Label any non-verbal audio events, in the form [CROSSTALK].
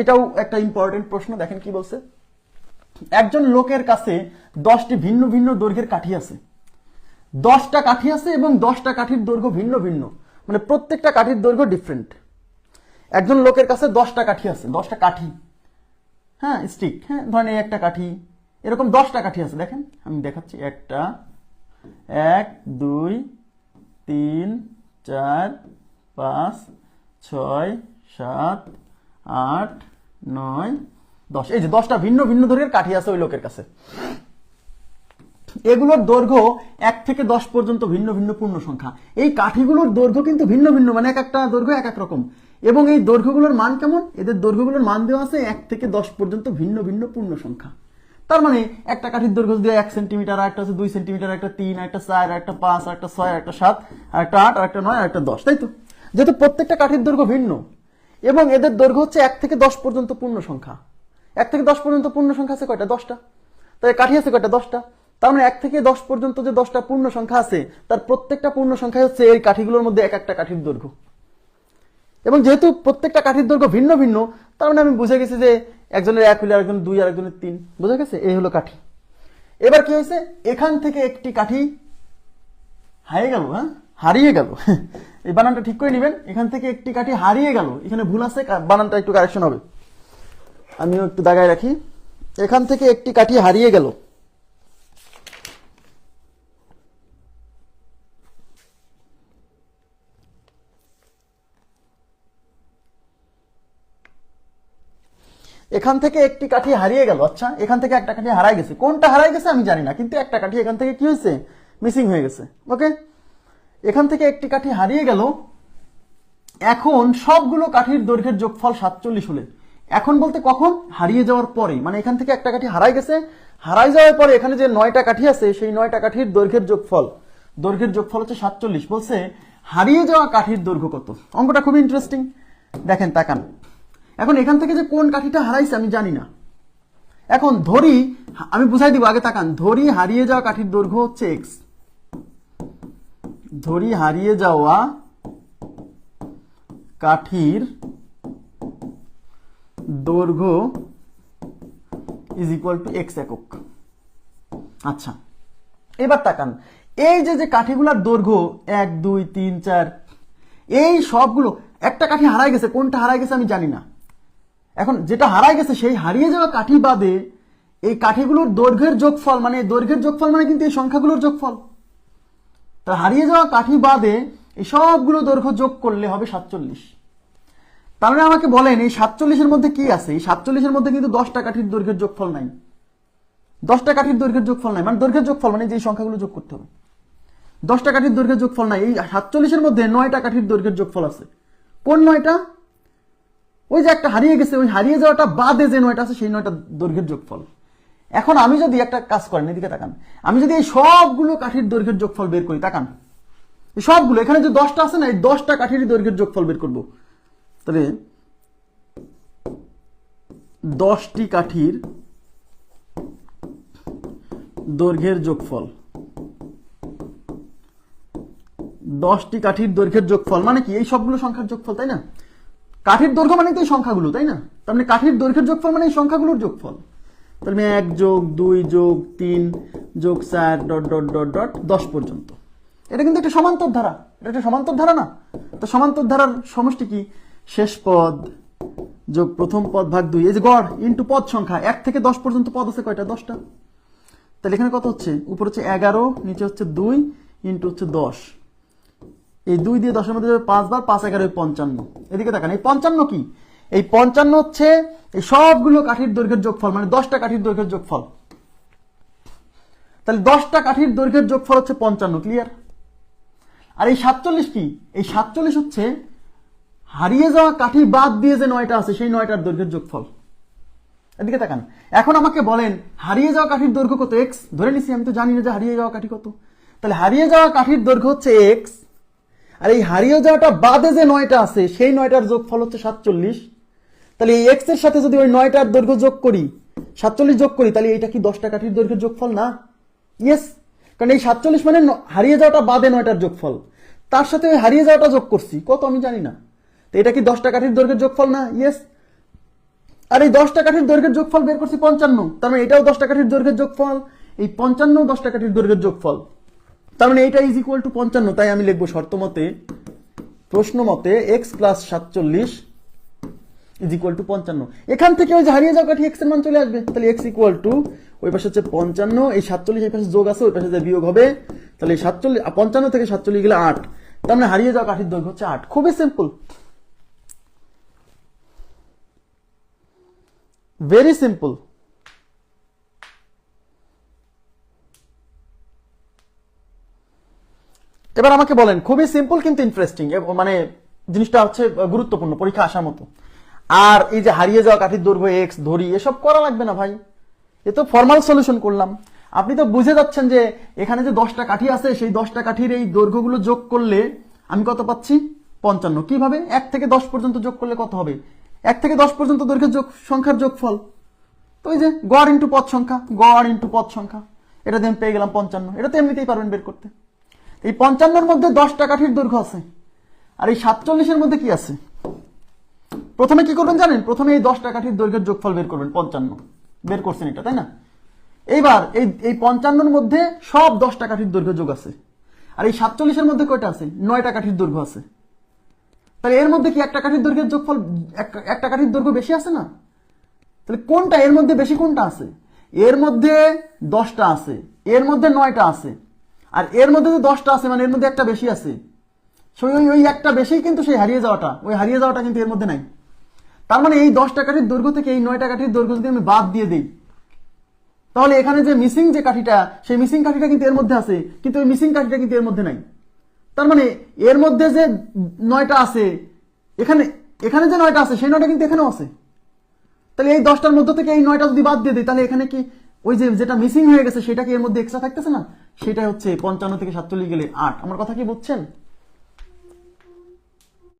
এটাও একটা ইম্পর্টেন্ট প্রশ্ন, দেখেন কি বলছে। একজন লোকের কাছে দশটি ভিন্ন ভিন্ন দৈর্ঘ্যের কাঠি আছে। দশটা কাঠি আছে এবং দশটা কাঠির দৈর্ঘ্য ভিন্ন ভিন্ন। মানে প্রত্যেকটা কাঠির দৈর্ঘ্য ডিফারেন্ট একজন লোকের কাছে দশটা কাঠি আছে, দশটা কাঠি। হ্যাঁ স্টিক হ্যাঁ ধরেন এই একটা কাঠি। এরকম দশটা কাঠি আছে, দেখেন। আমি দেখাচ্ছি, একটা, এক, দুই, তিন, চার, পাঁচ, ছয়, সাত আট, নয়, দশ। এই যে দশটা ভিন্ন ভিন্ন দৈর্ঘ্যের কাঠি আছে ওই লোকের কাছে। এগুলোর দৈর্ঘ্য এক থেকে দশ পর্যন্ত ভিন্ন ভিন্ন পূর্ণ সংখ্যা। এই কাঠিগুলোর দৈর্ঘ্য কিন্তু ভিন্ন ভিন্ন মানে এক একটা দৈর্ঘ্য এক এক রকম। এবং এই দৈর্ঘ্যগুলোর মান কেমন? এদের দৈর্ঘ্যগুলোর মান দেওয়া আছে এক থেকে দশ পর্যন্ত ভিন্ন ভিন্ন পূর্ণ সংখ্যা। তার মানে একটা কাঠির দৈর্ঘ্য যদি এক সেন্টিমিটার আর একটা দুই সেন্টিমিটার একটা তিন একটা চার একটা পাঁচ একটা ছয় একটা সাত একটা আট একটা নয় একটা দশ। তাই তো? যেহেতু প্রত্যেকটা কাঠির দৈর্ঘ্য ভিন্ন এবং এদের দৈর্ঘ্য হচ্ছে এক থেকে দশ পর্যন্ত পূর্ণ সংখ্যা। এক থেকে দশ পর্যন্ত পূর্ণ সংখ্যা আছে কয়টা? দশটা। তাই কাঠি আছে কয়টা? দশটা। তার মানে এক থেকে দশ পর্যন্ত যে দশটা পূর্ণ সংখ্যা আছে, তার প্রত্যেকটা পূর্ণ সংখ্যা হচ্ছে এই কাঠিগুলোর মধ্যে এক একটা কাঠির দৈর্ঘ্য। এবং যেহেতু প্রত্যেকটা কাঠির দৈর্ঘ্য ভিন্ন ভিন্ন, তার মানে আমি বুঝে গেছি যে একজনের এক হইলে আরেকজন দুই, আরেকজনের তিন। বুঝে গেছে? এই হলো কাঠি। এবার কি হয়েছে? এখান থেকে একটি কাঠি হারিয়ে গেল হ্যাঁ? হারিয়ে গেল। [LAUGHS] এই বানানটা ঠিক করে নেবেন। এখান থেকে একটি কাঠি হারিয়ে গেল। এখানে ভুল আছে বানানটা একটু কারেকশন হবে। আমিও একটু দাগায় রাখি। এখান থেকে একটি কাঠি হারিয়ে গেল। এখান থেকে একটি কাঠি হারিয়ে গেল। আচ্ছা এখান থেকে একটা কাঠি হারাই গেছে। কোনটা হারাই গেছে আমি জানি না, কিন্তু একটা কাঠি এখান থেকে কি হয়েছে? মিসিং হয়ে গেছে। ওকে এখান থেকে একটি কাঠি হারিয়ে গেল। এখন সবগুলো কাঠির দৈর্ঘ্যের যোগফল সাতচল্লিশ হলে। এখন বলতে কখন? হারিয়ে যাওয়ার পরে মানে এখান থেকে একটা কাঠি হারাই গেছে। হারাই যাওয়ার পরে এখানে যে নয়টা কাঠি আছে, সেই নয়টা কাঠির দৈর্ঘ্যের যোগফল। দৈর্ঘ্যের যোগফল হচ্ছে সাতচল্লিশ। বলছে, হারিয়ে যাওয়া কাঠির দৈর্ঘ্য কত? অঙ্কটা খুবই ইন্টারেস্টিং দেখেন, তাকান। এখন এখান থেকে যে কোন কাঠিটা হারাইছে আমি জানি না। এখন ধরি, আমি বুঝাই দিব, আগে তাকান। ধরি, হারিয়ে যাওয়া কাঠির দৈর্ঘ্য হচ্ছে এক্স ধরি হারিয়ে যাওয়া কাঠির দৈর্ঘ্য ইজ ইকুয়াল টু এক্স একক। আচ্ছা এবার তাকান। এই যে যে কাঠিগুলার দৈর্ঘ্য, এক, দুই, তিন, চার, এই সবগুলো, একটা কাঠি হারাই গেছে, কোনটা হারাই গেছে আমি জানি না। এখন যেটা হারাই গেছে, সেই হারিয়ে যাওয়া কাঠি বাদে এই কাঠিগুলোর দৈর্ঘ্যের যোগফল মানে দৈর্ঘ্যের যোগফল মানে কিন্তু এই সংখ্যাগুলোর যোগফল। তা হারিয়ে যাওয়া কাঠি বাদে এই সবগুলো দৈর্ঘ্য যোগ করলে হবে সাতচল্লিশ। তাহলে আমাকে বলেন এই সাতচল্লিশের মধ্যে কি আছে? এই সাতচল্লিশের মধ্যে কিন্তু দশটা কাঠির দৈর্ঘ্যের যোগফল নাই। দশটা কাঠির দৈর্ঘ্যের যোগফল নাই। মানে দৈর্ঘ্যের যোগফল মানে যে সংখ্যাগুলো যোগ করতে হবে। দশটা কাঠির দৈর্ঘ্যের যোগফল নাই। এই সাতচল্লিশের মধ্যে নয়টা কাঠির দৈর্ঘ্যের যোগফল আছে। কোন নয়টা? ওই যে একটা হারিয়ে গেছে, ওই হারিয়ে যাওয়াটা বাদে যে নয়টা আছে, সেই নয়টা দৈর্ঘ্যের যোগফল। এখন আমি যদি একটা কাজ করেন, এদিকে তাকান। আমি যদি এই সবগুলো কাঠির দৈর্ঘ্যের যোগফল বের করি, তাকান। এই সবগুলো, এখানে যে দশটা আছে না, এই দশটা কাঠির দৈর্ঘ্যের যোগফল বের করব। তাহলে দশটি কাঠির দৈর্ঘ্যের যোগফল, দশটি কাঠির দৈর্ঘ্যের যোগফল মানে কি? এই সবগুলো সংখ্যার যোগফল, তাই না? কাঠির দৈর্ঘ্য মানে তো এই সংখ্যাগুলো, তাই না? তার মানে কাঠির দৈর্ঘ্যের যোগফল মানে এই সংখ্যাগুলোর যোগফল। তাহলে আমি এক যোগ, দুই যোগ, তিন যোগ চার, ডট ডট ডট ডট, দশ পর্যন্ত। এটা কিন্তু একটা সমান্তর ধারা। এটা একটা সমান্তর ধারা না? তো সমান্তর ধারার সমষ্টি কি? শেষ পদ যোগ প্রথম পদ ভাগ দুই। এই যে গড় ইন্টু পদ সংখ্যা, এক থেকে দশ পর্যন্ত পদ আছে কয়টা? দশটা। তাহলে এখানে কত হচ্ছে? উপর হচ্ছে এগারো, নিচে হচ্ছে দুই ইন্টু হচ্ছে দশ। এই দুই দিয়ে দশের মধ্যে যাবে পাঁচ বার পাঁচ এগারো পঞ্চান্ন। এদিকে দেখেন এই পঞ্চান্ন কি? এই পঞ্চান্ন হচ্ছে এই সবগুলো কাঠির দৈর্ঘ্যের যোগফল মানে দশটা কাঠির দৈর্ঘ্যের যোগফল। তাহলে দশটা কাঠির দৈর্ঘ্যের যোগফল হচ্ছে পঞ্চান্ন ক্লিয়ার আর এই সাতচল্লিশ কি? এই সাতচল্লিশ হচ্ছে হারিয়ে যাওয়া কাঠি বাদ দিয়ে যে নয়টা আছে, সেই নয়টার দৈর্ঘ্যের যোগফল। এদিকে তাকান। এখন আমাকে বলেন, হারিয়ে যাওয়া কাঠির দৈর্ঘ্য কত? এক্স ধরে নিছি, আমি তো জানি না যে হারিয়ে যাওয়া কাঠি কত। তাহলে হারিয়ে যাওয়া কাঠির দৈর্ঘ্য হচ্ছে এক্স আর এই হারিয়ে যাওয়াটা বাদে যে নয়টা আছে, সেই নয়টার যোগফল হচ্ছে সাতচল্লিশ। তাহলে এই এক্সের সাথে যদি ওই নয়টার দৈর্ঘ্য যোগ করি, সাতচল্লিশ যোগ করি, তাহলে এটা কি দশটা কাঠির দৈর্ঘ্যের যোগফল? না। ইয়েস কারণ এই সাতচল্লিশ মানে হারিয়ে যাওয়াটা বাদে নয়টার যোগফল। তার সাথে ওই হারিয়ে যাওয়াটা যোগ করছি, কত আমি জানি না। তো এটা কি দশটা কাঠির দৈর্ঘ্যের যোগফল? না। ইয়েস আর এই দশটা কাঠির দৈর্ঘ্যের যোগফল বের করছি পঞ্চান্ন। তার মানে এটাও দশটা কাঠির দৈর্ঘ্যের যোগফল। এই পঞ্চান্ন দশটা কাঠির দৈর্ঘ্যের যোগফল। তার মানে এইটা ইজ ইকুয়াল টু পঞ্চান্ন, তাই আমি লিখব শর্ত মতে, প্রশ্ন মতে এক্স প্লাস সাতচল্লিশ ইজ ইকুয়াল টু পঞ্চান্ন। এখান থেকে ওই যে হারিয়ে যাওয়া কাঠি এক্সের মান চলে আসবে। তাহলে এক্স ইকুয়াল টু ওই পাশে হচ্ছে পঞ্চান্ন, এই সাতচল্লিশ এই পাশে যোগ আছে, ওই পাশে যে বিয়োগ হবে, তাহলে সাতচল্লিশ পঞ্চান্ন থেকে সাতচল্লিশ গেলে আট। তার মানে হারিয়ে যাওয়া কাঠির দৈর্ঘ্য হচ্ছে আট। খুবই সিম্পল ভেরি সিম্পল এবার আমাকে বলেন, খুবই সিম্পল কিন্তু ইন্টারেস্টিং মানে জিনিসটা হচ্ছে গুরুত্বপূর্ণ, পরীক্ষা আসার মতো। আর এই যে হারিয়ে যাওয়া কাঠির দৈর্ঘ্য এক্স ধরি, এসব করা লাগবে না ভাই। এ তো ফর্মাল সলিউশন করলাম। আপনি তো বুঝে যাচ্ছেন যে এখানে যে দশটা কাঠি আছে, সেই দশটা কাঠির এই দৈর্ঘ্যগুলো যোগ করলে আমি কত পাচ্ছি? পঞ্চান্ন। কীভাবে? এক থেকে দশ পর্যন্ত যোগ করলে কত হবে? এক থেকে দশ পর্যন্ত দৈর্ঘ্যের যোগ, সংখ্যার যোগফল। তো ওই যে গড় ইন্টু পদ সংখ্যা, গড় ইন্টু পদ সংখ্যা। এটা দিয়ে আমি পেয়ে গেলাম পঞ্চান্ন। এটা তো এমনিতেই পারবেন বের করতে। এই পঞ্চান্নর মধ্যে দশটা কাঠির দৈর্ঘ্য আছে। আর এই সাতচল্লিশের মধ্যে কি আছে? প্রথমে কি করবেন জানেন? প্রথমে এই দশটা কাঠির দৈর্ঘ্যের যোগফল বের করবেন, পঞ্চান্ন। বের করছেন এটা, তাই না? এইবার এই এই পঞ্চান্নর মধ্যে সব দশটা কাঠির দৈর্ঘ্য যোগ আছে। আর এই সাতচল্লিশের মধ্যে কয়টা আছে? নয়টা কাঠির দৈর্ঘ্য আছে। তাহলে এর মধ্যে কি একটা কাঠির দৈর্ঘ্যের যোগফল এক- একটা কাঠির দৈর্ঘ্য বেশি আছে না? তাহলে কোনটা, এর মধ্যে বেশি কোনটা আছে? এর মধ্যে দশটা আছে, এর মধ্যে নয়টা আছে। আর এর মধ্যে তো দশটা আছে মানে এর মধ্যে একটা বেশি আছে। সেই ওই ওই একটা বেশি কিন্তু সেই হারিয়ে যাওয়াটা, ওই হারিয়ে যাওয়াটা কিন্তু এর মধ্যে নাই। তার মানে এই দশটা কাঠির দৈর্ঘ্য থেকে এই নয়টা কাঠির দৈর্ঘ্য যদি আমি বাদ দিয়ে দিই, তাহলে এখানে যে মিসিং যে কাঠিটা, সেই মিসিং কাঠিটা কিন্তু এর মধ্যে আছে, কিন্তু ওই মিসিং কাঠিটা কিন্তু এর মধ্যে নাই। তার মানে এর মধ্যে যে নয়টা আছে, এখানে এখানে যে নয়টা আছে, সেই নয়টা কিন্তু এখানেও আছে। তাহলে এই দশটার মধ্যে থেকে এই নয়টা যদি বাদ দিয়ে দিই, তাহলে এখানে কি ওই যে, যেটা মিসিং হয়ে গেছে, সেটা কি এর মধ্যে এক্সট্রা থাকতেছে না? সেটা হচ্ছে পঞ্চান্ন থেকে সাতচল্লিশ গেলে আট। আমার কথা কি বুঝছেন?